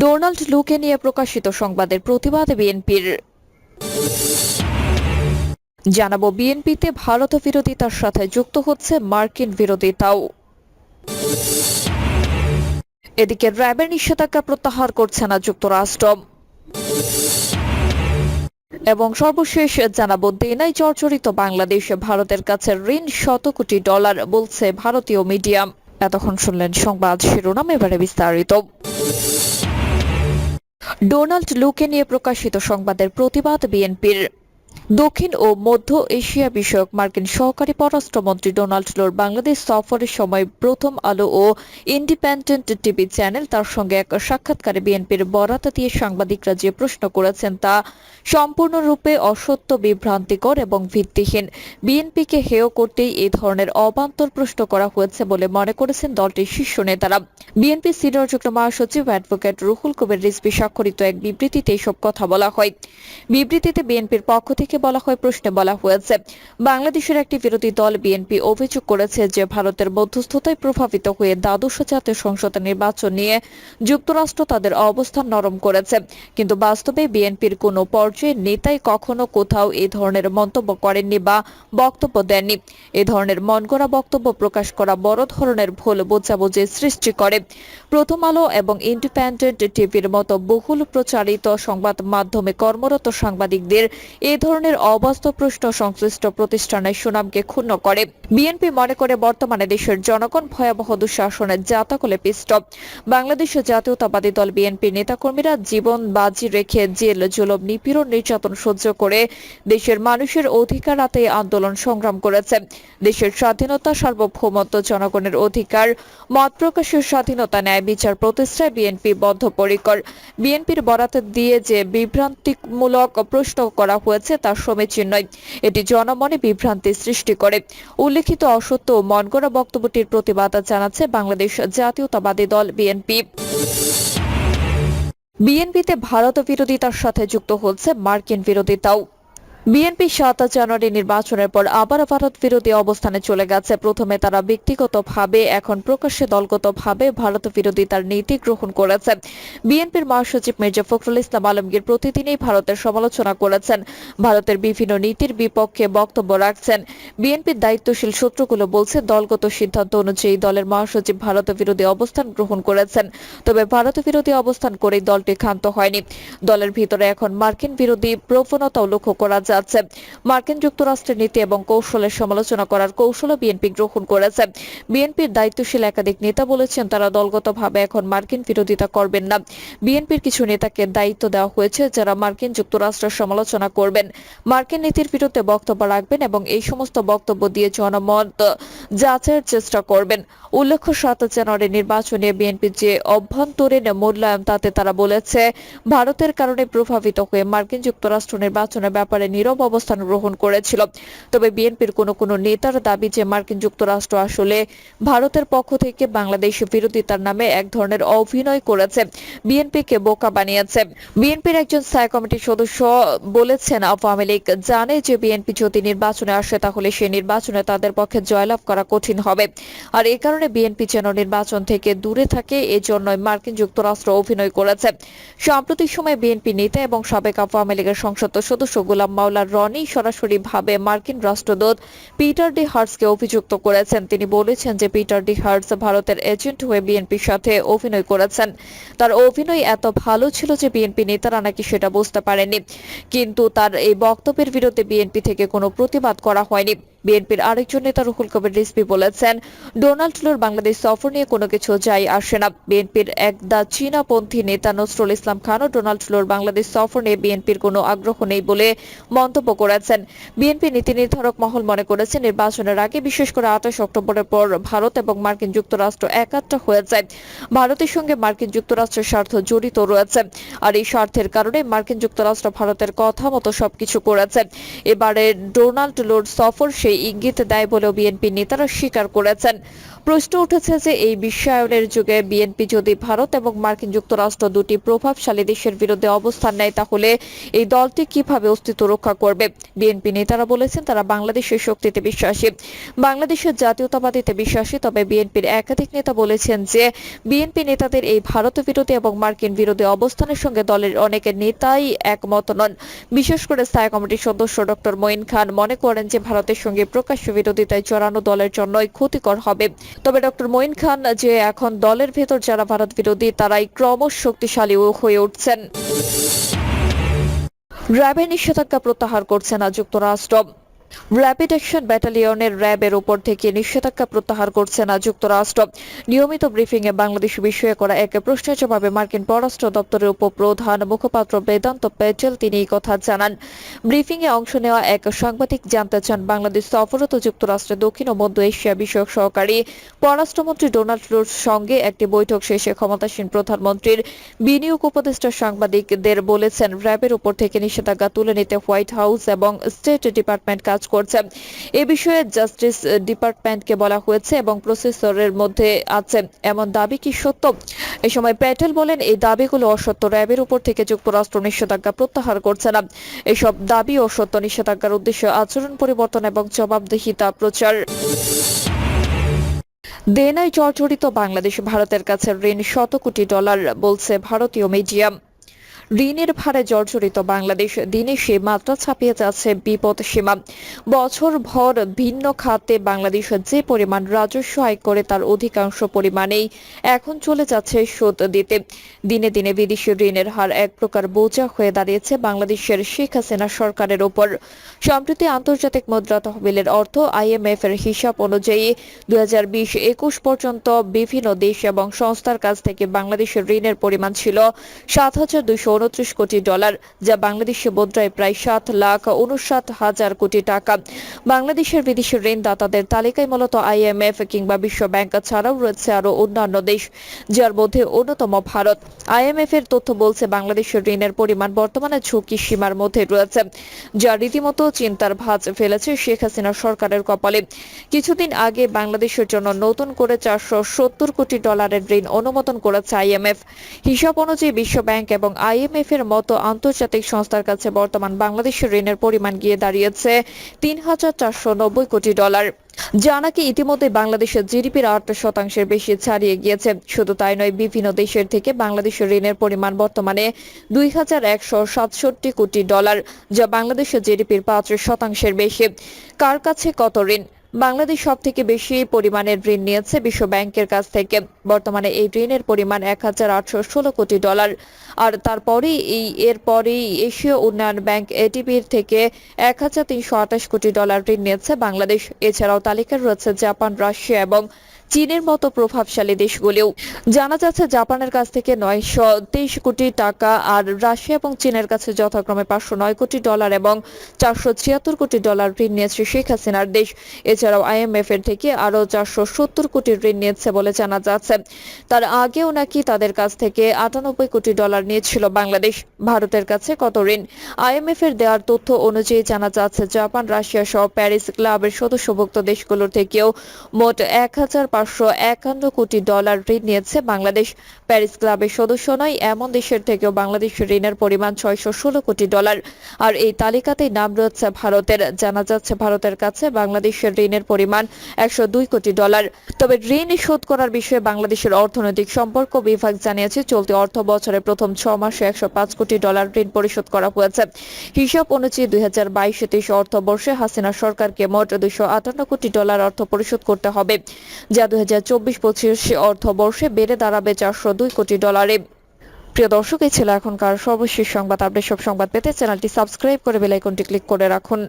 Donald লুকে নিয়ে প্রকাশিত সংবাদের প্রতিবাদ বিএনপির। জানাব, বিএনপিতে ভারত বিরোধিতার সাথে যুক্ত হচ্ছে মার্কিন বিরোধিতাও এদিকে র্যাবের নিষেধাজ্ঞা প্রত্যাহার করছে না যুক্তরাষ্ট্র। এবং সর্বশেষ জানাব, দেনাই জর্জরিত বাংলাদেশ, ভারতের কাছে ঋণ শত কোটি ডলার, বলছে ভারতীয় মিডিয়াম এতক্ষণ শুনলেন সংবাদ শিরোনাম এবারে বিস্তারিত। ডোনাল্ড লুকে নিয়ে প্রকাশিত সংবাদের প্রতিবাদ বিএনপির। দক্ষিণ ও মধ্য এশিয়া বিষয়ক মার্কিন সহকারী পররাষ্ট্রমন্ত্রী ডোনাল্ড লোর বাংলাদেশ সফরের সময় প্রথম আলো ও ইন্ডিপেন্ডেন্ট টিভি চ্যানেল তার সঙ্গে এক সাক্ষাৎকারে বিএনপির বরাত দিয়ে সাংবাদিকরা যে প্রশ্ন করেছেন তা সম্পূর্ণরূপে অসত্য, বিভ্রান্তিকর এবং ভিত্তিহীন। বিএনপিকে হেয় করতেই এই ধরনের অবান্তর প্রশ্ন করা হয়েছে বলে মনে করেছেন দলটির শীর্ষ নেতারা। বিএনপি সিনিয়র যুগ্ম মহাসচিব অ্যাডভোকেট রুহুল কবির রিজভি স্বাক্ষরিত এক বিবৃতিতে এসব কথা বলা হয়। বিবৃতিতে বিএনপির পক্ষ থেকে বলা হয়, প্রশ্নে বলা হয়েছে, বাংলাদেশের একটি বিরোধী দল বিএনপি অভিযোগ করেছে যে ভারতের মধ্যস্থতায় প্রভাবিত হয়ে দ্বাদশ জাতীয় সংসদ নির্বাচন নিয়ে যুক্তরাষ্ট্র তাদের অবস্থান নরম করেছে। কিন্তু বাস্তবে বিএনপির কোনো পর্যায়ে নেতাই কখনো কোথাও এই ধরনের মন্তব্য করেননি বা বক্তব্য দেননি। এ ধরনের মনগড়া বক্তব্য প্রকাশ করা বড় ধরনের ভুল বোঝাবুঝি সৃষ্টি করে। প্রথম আলো এবং ইন্ডিপেন্ডেন্ট টিভির মতো বহুল প্রচারিত সংবাদ মাধ্যমে কর্মরত সাংবাদিকদের এ ধরনের অবাস্তব প্রশ্ন সংশ্লিষ্ট প্রতিষ্ঠানের সুনামকে ক্ষুণ্ণ করে। বিএনপি মনে করে বর্তমানে দেশের জনগণ ভয়াবহ দুঃশাসনের জাতাকলে পিষ্ট। বাংলাদেশ জাতীয়তাবাদী দল বিএনপি নেতাকর্মীরা জীবন বাজি রেখে জেল, জুলম, নিপীড়ন, নির্যাতন সহ্য করে দেশের মানুষের অধিকার হাতে আন্দোলন সংগ্রাম করেছে। দেশের স্বাধীনতা সার্বভৌমত্ব জনগণের অধিকার, মত প্রকাশের স্বাধীনতা, ন্যায় বিচার প্রতিষ্ঠায় বিএনপি বদ্ধপরিকর। বিএনপির বরাত দিয়ে যে বিভ্রান্তিমূলক প্রশ্ন করা হয়েছে তা সমীচীন নয় এটি জনমনে বিভ্রান্তি সৃষ্টি করে। উল্লেখিত অসত্য মনগড়া বক্তব্যটির প্রতিবাদ জানাচ্ছে বাংলাদেশ জাতীয়তাবাদী দল বিএনপি। বিএনপিতে ভারত বিরোধিতার সাথে যুক্ত হচ্ছে মার্কিন বিরোধিতাও। বিএনপি সাত জানুয়ারি নির্বাচনের পর আবার ভারত বিরোধী অবস্থানে চলে গেছে। প্রথমে তারা ব্যক্তিগতভাবে, এখন প্রকাশ্যে দলগতভাবে ভারত বিরোধিতার নীতি গ্রহণ করেছে। বিএনপির মহাসচিব মির্জা ফখরুল ইসলাম আলমগীর প্রতিদিনই ভারতের সমালোচনা করেছেন। ভারতের বিভিন্ন নীতির বিপক্ষে বক্তব্য রাখছেন। বিএনপির দায়িত্বশীল সূত্রগুলো বলছে, দলগত সিদ্ধান্ত অনুযায়ী দলের মহাসচিব ভারত বিরোধী অবস্থান গ্রহণ করেছেন। তবে ভারত বিরোধী অবস্থান করেই দলটি ক্ষান্ত হয়নি। দলের ভিতরে এখন মার্কিন বিরোধী প্রবণতাও লক্ষ্য করা যাচ্ছে। মার্কিন যুক্তরাষ্ট্রের নীতি এবং কৌশলের সমালোচনা করার কৌশলও বিএনপি গ্রহণ করেছে। বিএনপির দায়িত্বশীল একাধিক নেতা বলেছেন, তারা দলগতভাবে এখন মার্কিন বিরোধিতা করবেন না। বিএনপির কিছু নেতাকে দায়িত্ব দেওয়া হয়েছে, যারা মার্কিন যুক্তরাষ্ট্রের সমালোচনা করবেন। মার্কিন নীতির বিরুদ্ধে বক্তব্য রাখবেন এবং এই সমস্ত বক্তব্য দিয়ে জনমত যাচাইয়ের চেষ্টা করবেন। উল্লেখ্য, সাত জানুয়ারি নির্বাচনে বিএনপির যে অভ্যন্তরীণ মূল্যায়ন, তাতে তারা বলেছে, ভারতের কারণে প্রভাবিত হয়ে মার্কিন যুক্তরাষ্ট্র নির্বাচনের ব্যাপারে নীরব অবস্থান গ্রহণ করেছিল। তবে বিএনপির কোনো কোনো নেতার দাবি যে মার্কিন যুক্তরাষ্ট্র আসলে ভারতের পক্ষ থেকে বাংলাদেশ বিরোধিতার নামে এক ধরনের অভিনয় করেছে, বিএনপিকে বোকা বানিয়েছে। বিএনপির একজন স্থায়ী কমিটির সদস্য বলেছেন, আওয়ামী লীগ জানে যে বিএনপি যদি নির্বাচনে আসে তাহলে সেই নির্বাচনে তাদের পক্ষে জয়লাভ করা কঠিন হবে। আর এই কারণে বিএনপি যেন নির্বাচন থেকে দূরে থাকে, এজন্যই মার্কিন যুক্তরাষ্ট্র অভিনয় করেছে। সাম্প্রতিক সময়ে বিএনপি নেতা এবং সাবেক আওয়ামী লীগের সংসদ সদস্য গোলাম মাওলা রনি সরাসরি ভাবে মার্কিন রাষ্ট্রদূত পিটার ডি হার্টসকে অভিযুক্ত করেছেন। তিনি বলেছেন যে পিটার ডি হার্টস ভারতের এজেন্ট হয়ে বিএনপির সাথে অভিনয় করেছেন। তার অভিনয় এত ভালো ছিল যে বিএনপি নেতারা নাকি সেটা বুঝতে পারেনি। কিন্তু তার এই বক্তব্যের বিরুদ্ধে বিএনপি থেকে কোনো প্রতিবাদ করা হয়নি। বিএনপির আরেকজন নেতা রুহুল কবির রিজভি বলেছেন, ডোনাল্ড ট্রাম্পের বাংলাদেশ সফর নিয়ে কোনো কিছু যাই আসে না। বিএনপির এক দা চীনাপন্থী নেতা নজরুল ইসলাম খানও ডোনাল্ড ট্রাম্পের বাংলাদেশ সফর নিয়ে বিএনপির কোনো আগ্রহ নেই বলে মন্তব্য করেছেন। বিএনপি নীতি নির্ধারক মহল মনে করেছে, নির্বাচনের আগে বিশেষ করে আঠাশ অক্টোবরের পর ভারত এবং মার্কিন যুক্তরাষ্ট্র একাত্রা হয়ে যায়। ভারতের সঙ্গে মার্কিন যুক্তরাষ্ট্রের স্বার্থ জড়িত রয়েছে আর এই স্বার্থের কারণে মার্কিন যুক্তরাষ্ট্র ভারতের কথা মতো সবকিছু করেছে। এবারে ডোনাল্ড লোর সফর সেই ইঙ্গিত দেয় বলেও বিএনপি নেতারা স্বীকার করেছেন। প্রশ্ন উঠেছে যে এই বিশ্বায়নের যুগে বিএনপি যদি ভারত এবং মার্কিন যুক্তরাষ্ট্র দুটি প্রভাবশালী দেশের বিরুদ্ধে অবস্থান নেয়, তাহলে এই দলটি কীভাবে অস্তিত্ব রক্ষা করবে? বিএনপি নেতারা বলেছেন, তারা বাংলাদেশের শক্তিতে বিশ্বাসী, বাংলাদেশের জাতীয়তাবাদীতে বিশ্বাসী। তবে বিএনপির একাধিক নেতা বলেছেন যে বিএনপি নেতাদের এই ভারত বিরোধী এবং মার্কিন বিরোধী অবস্থানের সঙ্গে দলের অনেক নেতাই একমত নন। বিশেষ করে স্থায়ী কমিটির সদস্য ডক্টর মঈন খান মনে করেন যে ভারতের সঙ্গে প্রকাশ্য বিরোধিতায় জড়ানো দলের জন্যই ক্ষতিকর হবে। তবে ডক্টর মঈন খান যে এখন দলের ভেতর যারা ভারত বিরোধী, তারাই ক্রমশ শক্তিশালী হয়ে উঠছেন। র্যাবের নিষেধাজ্ঞা প্রত্যাহার করছে না যুক্তরাষ্ট্র। র্যাপিড অ্যাকশন ব্যাটালিয়নের র্যাবের উপর থেকে নিষেধাজ্ঞা প্রত্যাহার করছে না যুক্তরাষ্ট্র। নিয়মিত ব্রিফিং এ বাংলাদেশ বিষয়ে করা এক প্রশ্নের জবাবে মার্কিন পররাষ্ট্র দপ্তরের উপপ্রধান মুখপাত্র বেদান্ত প্যাটেল তিনি এই কথা জানান। ব্রিফিং এ অংশ নেওয়া এক সাংবাদিক জানতে চান বাংলাদেশ সফররত যুক্তরাষ্ট্রের দক্ষিণ ও মধ্য এশিয়া বিষয়ক সহকারী। পররাষ্ট্রমন্ত্রী ডোনাল্ড ট্রুডোর সঙ্গে একটি বৈঠক শেষে ক্ষমতাসীন প্রধানমন্ত্রীর বিনিয়োগ উপদেষ্টা সাংবাদিকদের বলেছেন, র্যাবের উপর থেকে নিষেধাজ্ঞা তুলে নিতে হোয়াইট হাউস এবং স্টেট ডিপার্টমেন্ট কাজ করছে। এ বিষয়ে জাস্টিস ডিপার্টমেন্টকে বলা হয়েছে এবং প্রসেসরের মধ্যে আছে এমন দাবি কি সত্য? এ সময় প্যাটেল বলেন, এই দাবিগুলো অসত্য। র্যাবের উপর থেকে যুক্তরাষ্ট্র নিষেধাজ্ঞা প্রত্যাহার করছে না। এসব দাবি অসত্য নিষেধাজ্ঞার উদ্দেশ্য আচরণ, পরিবর্তন এবং জবাবদিহিতা প্রচার। দেনায় জর্জরিত বাংলাদেশ, ভারতের কাছে ঋণ শত কোটি ডলার, বলছে ভারতীয় মিডিয়া। ঋণের ভারে জর্জরিত বাংলাদেশ দিনে সে মাত্রা ছাপিয়ে যাচ্ছে বিপদ সীমা। বছর ভর ভিন্ন খাতে বাংলাদেশ যে পরিমাণ রাজস্ব আয় করে তার অধিকাংশ পরিমাণেই এখন চলে যাচ্ছে শোধ দিতে। দিনে দিনে বিদেশি ঋণের হার এক প্রকার বোঝা হয়ে দাঁড়িয়েছে বাংলাদেশের শেখ হাসিনা সরকারের ওপর। সম্প্রতি আন্তর্জাতিক মুদ্রা তহবিলের অর্থ আইএমএফ এর হিসাব অনুযায়ী দুই একুশ পর্যন্ত বিভিন্ন দেশ এবং সংস্থার কাছ থেকে বাংলাদেশের ঋণের পরিমাণ ছিল সাত হাজার দুইশো উনত্রিশ কোটি ডলার, যা বাংলাদেশি মুদ্রায় প্রায় সাত লাখ উনষাট হাজার কোটি টাকা। বাংলাদেশের বিদেশি ঋণদাতাদের তালিকায় মূলত আইএমএফ কিংবা বিশ্ব ব্যাংক ছাড়াও রয়েছে আরও অন্যান্য দেশ, যার মধ্যে অন্যতম ভারত। আইএমএফ এর তথ্য বলছে, বাংলাদেশের ঋণের পরিমাণ বর্তমানে ঝুঁকি সীমার মধ্যে রয়েছে, যা রীতিমতো চিন্তার ভাঁজ ফেলেছে শেখ হাসিনা সরকারের কপালে। কিছুদিন আগে বাংলাদেশের জন্য নতুন করে চারশো সত্তর কোটি ডলারের ঋণ অনুমোদন করেছে আইএমএফ হিসাব অনুযায়ী বিশ্ব ব্যাংক এবং আইএমএফ এর মতো আন্তর্জাতিক সংস্থার কাছে বর্তমান বাংলাদেশের ঋণের পরিমাণ গিয়ে দাঁড়িয়েছে তিন হাজার চারশো নব্বই কোটি ডলার। যা নাকি ইতিমধ্যে বাংলাদেশের জিডিপির আট শতাংশের বেশি ছাড়িয়ে গিয়েছে। শুধু তাই নয়, বিভিন্ন দেশের থেকে বাংলাদেশের ঋণের পরিমাণ বর্তমানে দুই হাজার একশো সাতষট্টি কোটি ডলার, যা বাংলাদেশের জিডিপির পাঁচ শতাংশের বেশি। কার কাছে কত ঋণ? বাংলাদেশ সব থেকে বেশি পরিমাণের ঋণ নিয়েছে বিশ্ব ব্যাংকের কাছ থেকে। বর্তমানে এই ঋণের পরিমাণ এক হাজার আটশো ষোলো কোটি ডলার। আর তারপরে এই, এরপরেই এশীয় উন্নয়ন ব্যাংক এটিপির থেকে এক হাজার তিনশো আঠাশ কোটি ডলার ঋণ নিয়েছে বাংলাদেশ। এছাড়াও তালিকায় রয়েছে জাপান, রাশিয়া এবং চীনের মতো প্রভাবশালী দেশগুলিও জানা যাচ্ছে, জাপানের কাছ থেকে নয়শো তেইশ কোটি টাকা আর রাশিয়া এবং চীনের কাছে যথাক্রমে পাঁচশো নয় কোটি ডলার এবং চারশো ছিয়াত্তর কোটি ডলার ঋণ নিয়েছে শেখ হাসিনার দেশ। এছাড়াও আইএমএফ এর থেকে আরও চারশো সত্তর কোটি ঋণ নিয়েছে বলে জানা যাচ্ছে। তার আগেও নাকি তাদের কাছ থেকে আটানব্বই কোটি ডলার নিয়েছিল বাংলাদেশ। ভারতের কাছে কত ঋণ? আইএমএফ এর দেওয়ার তথ্য অনুযায়ী জানা যাচ্ছে, জাপান, রাশিয়া সহ প্যারিস ক্লাবের সদস্যভুক্ত দেশগুলোর থেকেও মোট এক হাজার পাঁচশো একান্ন কোটি ডলার ঋণ নিয়েছে বাংলাদেশ। প্যারিস ক্লাবের সদস্য নয়, এমন দেশের থেকেও বাংলাদেশের ঋণের পরিমাণ ছয়শো ষোলো কোটি ডলার। আর এই তালিকাতেই নাম রয়েছে ভারতের। জানা যাচ্ছে ভারতের কাছে বাংলাদেশের ঋণের পরিমাণ একশো দুই কোটি ডলার। তবে ঋণ শোধ করার বিষয়ে বাংলাদেশের অর্থনৈতিক সম্পর্ক বিভাগ জানিয়েছে, চলতি অর্থ বছরের প্রথম ছ মাসে একশো পাঁচ কোটি ডলার ঋণ পরিশোধ করা হয়েছে। হিসাব অনুযায়ী দুই হাজার বাইশ তেইশ অর্থবর্ষে হাসিনা সরকারকে মোট দুইশো আটান্ন কোটি ডলার অর্থ পরিশোধ করতে হবে। যা দুই হাজার চব্বিশ পঁচিশ অর্থবর্ষে বেড়ে দাঁড়াবে চারশো দুই কোটি ডলারে। প্রিয় দর্শক, এই ছিল এখনকার সর্বশেষ সংবাদ। আপডেট সব সংবাদ পেতে চ্যানেলটি সাবস্ক্রাইব করে বেলাইকনটি ক্লিক করে রাখুন।